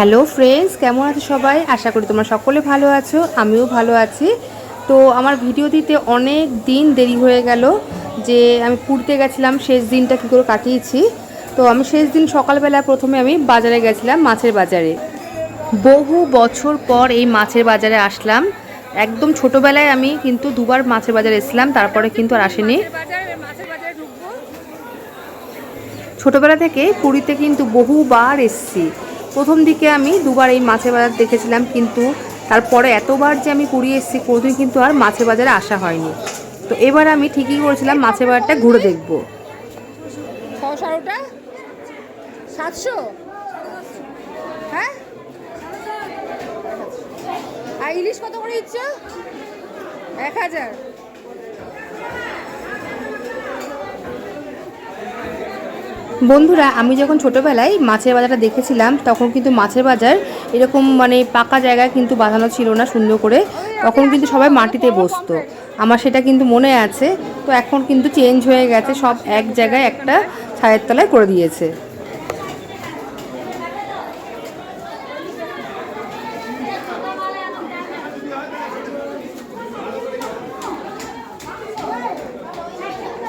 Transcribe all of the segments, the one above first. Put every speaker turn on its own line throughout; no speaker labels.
Hello friends কেমন আছো সবাই? আশা করি তোমরা সকলে ভালো আছো, আমিও ভালো আছি। তো আমার ভিডিও দিতে অনেক দিন দেরি হয়ে গেল যে আমি পুরীতে গেছিলাম, শেষ দিনটা কী করে কাটিয়েছি। তো আমি শেষ দিন সকালবেলা প্রথমে আমি বাজারে গেছিলাম, মাছের বাজারে। বহু বছর পর এই মাছের বাজারে আসলাম। একদম ছোটোবেলায় আমি কিন্তু দুবার মাছের বাজারে এসেছিলাম, তারপরে কিন্তু আর আসেনি। ছোটোবেলা থেকে পুরীতে কিন্তু বহুবার এসেছি। প্রথম দিকে আমি দুবার এই মাছের বাজার দেখেছিলাম, কিন্তু তারপরে এতবার যে আমি পুরী এসেছি, কোনোদিন কিন্তু আর মাছের বাজারে আসা হয়নি। তো এবার আমি ঠিকই করেছিলাম, মাছের বাজারটা ঘুরে দেখব।
সাতশো? হ্যাঁ? ইলিশ কত করে দিচ্ছ? এক হাজার।
বন্ধুরা, আমি যখন ছোটোবেলায় মাছের বাজারটা দেখেছিলাম, তখন কিন্তু মাছের বাজার এরকম মানে পাকা জায়গায় কিন্তু বাঁধানো ছিল না সুন্দর করে। তখন কিন্তু সবাই মাটিতে বসতো। আমার সেটা কিন্তু মনে আছে। তো এখন কিন্তু চেঞ্জ হয়ে গেছে, সব এক জায়গায় একটা ছায়ের তলায় করে দিয়েছে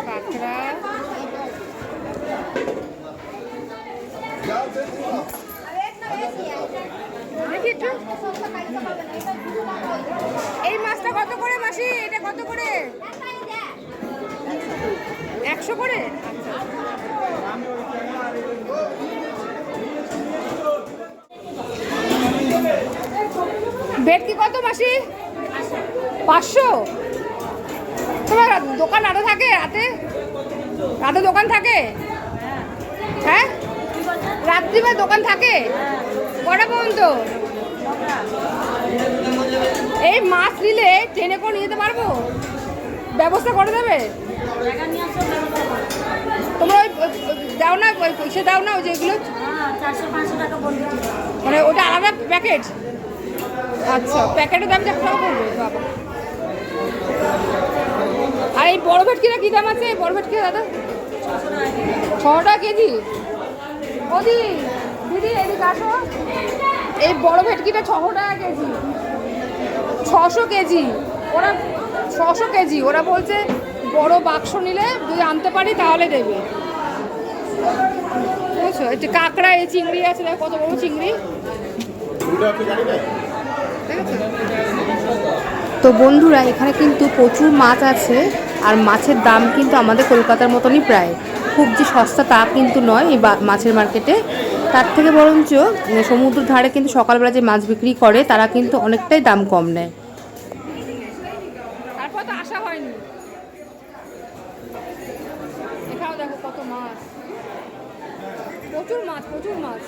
কাঁকড়া দেখি একটু। এই মাছটা কত করে মাসি এটা কত করে? একশো করে? ভেটকি কত মাসি? পাঁচশো? তোমার দোকান রাতে থাকে রাতে? রাতে দোকান থাকে? হ্যাঁ? রাত্রিবেলা দোকান থাকে? কটা পর্যন্ত? এই মাছ নিলে ট্রেনে করে নিয়ে যেতে পারব? ব্যবস্থা করে দেবে? তোমরা ওই দাও না, ওই পয়সা দাও না, ওই যেগুলো মানে ওটা আলাদা প্যাকেট? আচ্ছা প্যাকেটের দাম চারশো টাকা বাবা। আর এই বড় ভেটকিটা কী দাম আছে? বড় ভেটকিটা দাদা? ছ টাকা কেজি। ওদি, দিদি, এদিকে আসো। এই বড় ভেটকিটা ছশো টাকা কেজি। ছশো কেজি। ওরা ছশো কেজি। ওরা বলছে, বড় বাক্স নিলে যদি আনতে পারি, তাহলে দেবে। বুঝছ? এই কাঁকড়া, এই চিংড়ি আছে, দেখো কত বড় চিংড়ি।
তো বন্ধুরা, এখানে কিন্তু প্রচুর মাছ আছে, আর মাছের দাম কিন্তু আমাদের কলকাতার মতনই প্রায়। খুব যে সস্তা তা কিন্তু নয় এই মাছের মার্কেটে। তার থেকে বরঞ্চ সমুদ্র ধারে কিন্তু সকালবেলা যে মাছ বিক্রি করে, তারা কিন্তু অনেকটাই দাম কম নেয়।
হয়নি এখানেও দেখো কত মাছ প্রচুর মাছ প্রচুর মাছ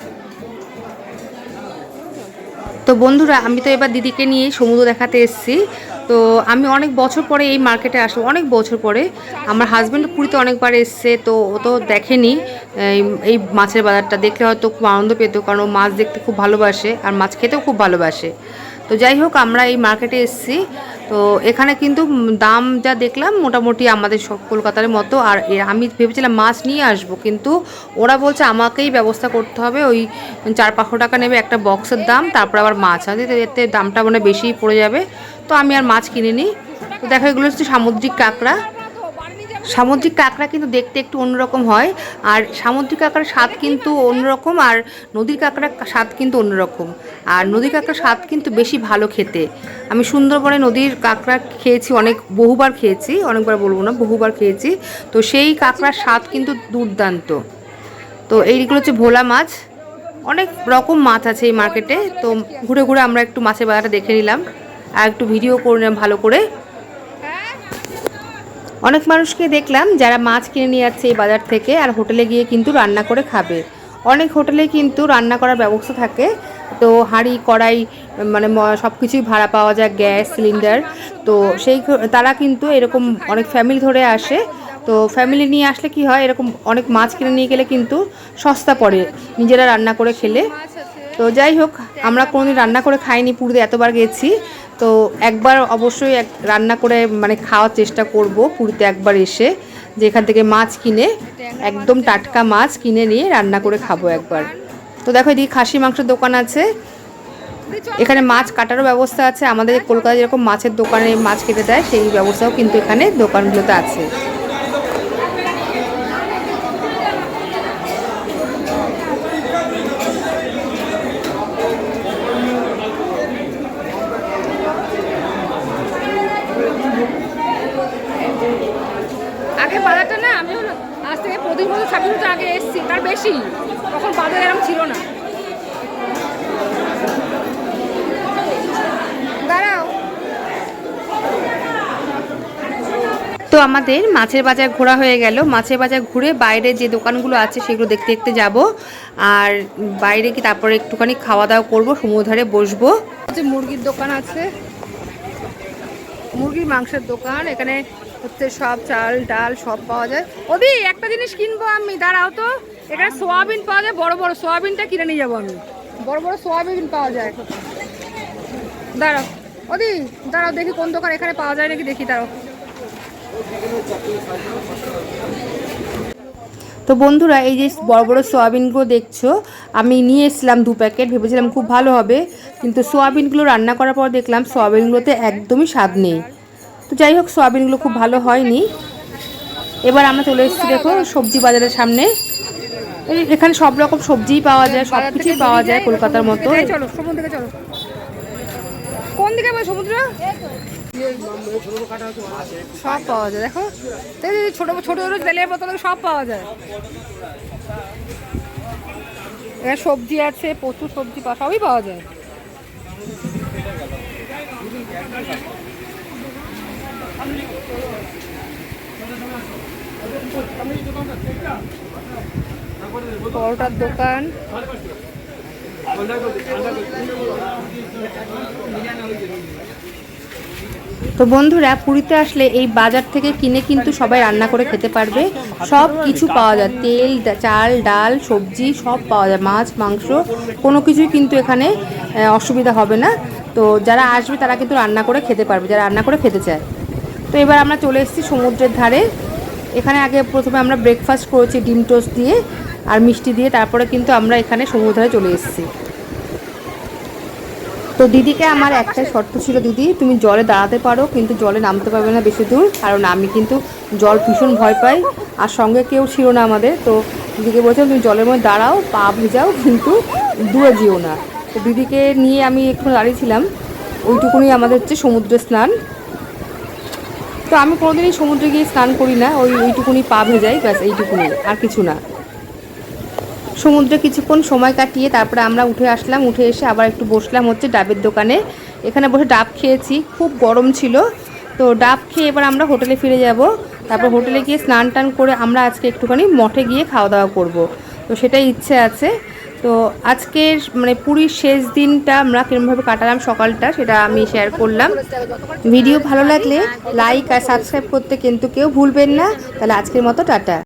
তো বন্ধুরা, আমি তো এবার দিদিকে নিয়ে সমুদ্র দেখাতে এসেছি। তো আমি অনেক বছর পরে এই মার্কেটে আসব, অনেক বছর পরে। আমার হাজব্যান্ড পুরীতে অনেকবার এসছে, তো ও তো দেখেনি। এই- মাছের বাজারটা দেখলে হয়তো খুব আনন্দ পেতো, কারণ মাছ দেখতে খুব ভালোবাসে, আর মাছ খেতেও খুব ভালোবাসে। তো যাই হোক, আমরা এই মার্কেটে এসেছি। তো এখানে কিন্তু দাম যা দেখলাম মোটামুটি আমাদের সব কলকাতার মতো। আর আমি ভেবেছিলাম মাছ নিয়ে আসব, কিন্তু ওরা বলছে আমাকেই ব্যবস্থা করতে হবে। ওই চার পাঁচশো টাকা নেবে একটা বক্সের দাম, তারপর আবার মাছ আছে। এতে দামটা মানে বেশিই পড়ে যাবে। তো আমি আর মাছ কিনে নিই তো দেখো, এগুলো হচ্ছে সামুদ্রিক কাঁকড়া। সামুদ্রিক কাঁকড়া কিন্তু দেখতে একটু অন্যরকম হয়, আর সামুদ্রিক কাঁকড়ার স্বাদ কিন্তু অন্যরকম, আর নদীর কাঁকড়ার স্বাদ কিন্তু অন্যরকম। আর নদীর কাঁকড়ার স্বাদ কিন্তু বেশি ভালো খেতে। আমি সুন্দরবনে নদীর কাঁকড়া খেয়েছি অনেক, বহুবার খেয়েছি, অনেকবার বলব না, বহুবার খেয়েছি। তো সেই কাঁকড়ার স্বাদ কিন্তু দুর্দান্ত। তো এইগুলো হচ্ছে ভোলা মাছ। অনেক রকম মাছ আছে এই মার্কেটে। তো ঘুরে ঘুরে আমরা একটু মাছের বাজারটা দেখে নিলাম, আর একটু ভিডিও করে ভালো করে। অনেক মানুষকে দেখলাম যারা মাছ কিনে নিয়ে যাচ্ছে এই বাজার থেকে আর হোটেলে গিয়ে কিন্তু রান্না করে খাবে। অনেক হোটেলে কিন্তু রান্না করার ব্যবস্থা থাকে। তো হাঁড়ি, কড়াই মানে সব কিছুই ভাড়া পাওয়া যায়, গ্যাস, সিলিন্ডার। তো সেই তারা কিন্তু এরকম অনেক ফ্যামিলি ধরে আসে। তো ফ্যামিলি নিয়ে আসলে কি হয়, এরকম অনেক মাছ কিনে নিয়ে গেলে কিন্তু সস্তা পড়ে নিজেরা রান্না করে খেলে। তো যাই হোক, আমরা কোনোদিন রান্না করে খাইনি, পুরীতে এতবার গেছি। তো একবার অবশ্যই এক রান্না করে মানে খাওয়ার চেষ্টা করব পুরীতে একবার এসে। যে এখান থেকে মাছ কিনে, একদম টাটকা মাছ কিনে নিয়ে রান্না করে খাব একবার। তো দেখো, এদিকে খাসি মাংসের দোকান আছে। এখানে মাছ কাটারও ব্যবস্থা আছে। আমাদের কলকাতায় যেরকম মাছের দোকানে মাছ কেটে দেয়, সেই ব্যবস্থাও কিন্তু এখানে দোকানগুলোতে আছে
আগে বাজারটা না আমি হলো আজ থেকে বছর আগে এসেছি, তার বেশি। তখন বাজার এরকম ছিল না।
তো আমাদের মাছের বাজার ঘোরা হয়ে গেল। মাছের বাজার ঘুরে বাইরে যে দোকানগুলো আছে, সেগুলো দেখতে দেখতে যাব। আর বাইরে কি তারপরে একটুখানি খাওয়া দাওয়া করব সমুদ্র বসবো।
হচ্ছে মুরগির দোকান আছে, মুরগির মাংসের দোকান। এখানে হচ্ছে সব চাল, ডাল সব পাওয়া যায়। ওদি একটা জিনিস কিনবো আমি, দাঁড়াও তো। এখানে সোয়াবিন পাওয়া যায়, বড় বড় সোয়াবিনটা কিনে নিয়ে যাব আমি। বড় বড় সোয়াবিন পাওয়া যায়। দাঁড়াও। ওদি দাঁড়াও, দেখি কোন দোকান এখানে পাওয়া যায় নাকি, দেখি, দাঁড়াও।
তো বন্ধুরা, এই যে বড় বড় সোয়াবিনগুলো দেখছ, আমি নিয়ে এসেছিলাম দু প্যাকেট, ভেবেছিলাম খুব ভালো হবে। কিন্তু সোয়াবিনগুলো রান্না করার পর দেখলাম সোয়াবিনগুলোতে একদমই স্বাদ নেই। তো যাই হোক সোয়াবিনগুলো খুব ভালো হয়নি। এবার আমরা চলে এসেছি দেখো সবজি বাজারের সামনে। এখানে সব রকম সবজিই পাওয়া যায় সব কিছুই পাওয়া যায় কলকাতার মতো।
চলো সমুদ্র চলো। কোন দিকে সমুদ্র? সব পাওয়া যায় দেখো। দেখো দিদি, ছোট ছোট ছোট তেলের বোতল সব পাওয়া যায়। এখানে সবজি আছে প্রচুর সবজি পাওয়া সবই পাওয়া যায়। পরোটার দোকান।
তো বন্ধুরা, পুরীতে আসলে এই বাজার থেকে কিনে কিন্তু সবাই রান্না করে খেতে পারবে। সব কিছু পাওয়া যায়। তেল চাল, ডাল, সবজি সব পাওয়া যায়। মাছ, মাংস, কোনো কিছুই কিন্তু এখানে অসুবিধা হবে না। তো যারা আসবে তারা কিন্তু রান্না করে খেতে পারবে। যারা রান্না করে খেতে চায়। তো এবার আমরা চলে এসেছি সমুদ্রের ধারে। এখানে আগে প্রথমে আমরা ব্রেকফাস্ট করেছি ডিম টোস্ট দিয়ে আর মিষ্টি দিয়ে, তারপরে কিন্তু আমরা এখানে সমুদ্র ধারে চলে এসেছি। তো দিদিকে আমার একটাই শর্ত ছিল, দিদি, তুমি জলে দাঁড়াতে পারো, কিন্তু জলে নামতে পারবে না বেশি দূর, কারণ আমি কিন্তু জল ভীষণ ভয় পাই, আর সঙ্গে কেউ ছিল না আমাদের। তো দিদিকে বলছিলাম, তুমি জলের মধ্যে দাঁড়াও, পা ভেজাও, কিন্তু দূরে যেও না। তো দিদিকে নিয়ে আমি একটু দাঁড়িয়েছিলাম ওইটুকুনি আমাদের হচ্ছে সমুদ্র স্নান। তো আমি কোনোদিনই সমুদ্রে গিয়ে স্নান করি না, ওই ওইটুকুনি পা ভেজাই, ব্যাস এইটুকুনি, আর কিছু না। সমুদ্রে কিছুক্ষণ সময় কাটিয়ে তারপরে আমরা উঠে আসলাম, উঠে এসে আবার একটু বসলাম হচ্ছে ডাবের দোকানে। এখানে বসে ডাব খেয়েছি, খুব গরম ছিল। তো ডাব খেয়ে এবার আমরা হোটেলে ফিরে যাব। তারপর হোটেলে গিয়ে স্নান টান করে আমরা আজকে একটুখানি মঠে গিয়ে খাওয়া দাওয়া করব। তো সেটাই ইচ্ছে আছে। তো আজকের মানে পুরীর শেষ দিনটা আমরা কীরকমভাবে কাটালাম সকালটা সেটা আমি শেয়ার করলাম। ভিডিও ভালো লাগলে লাইক আর সাবস্ক্রাইব করতে কিন্তু কেউ ভুলবেন না। তাহলে আজকের মতো টাটা।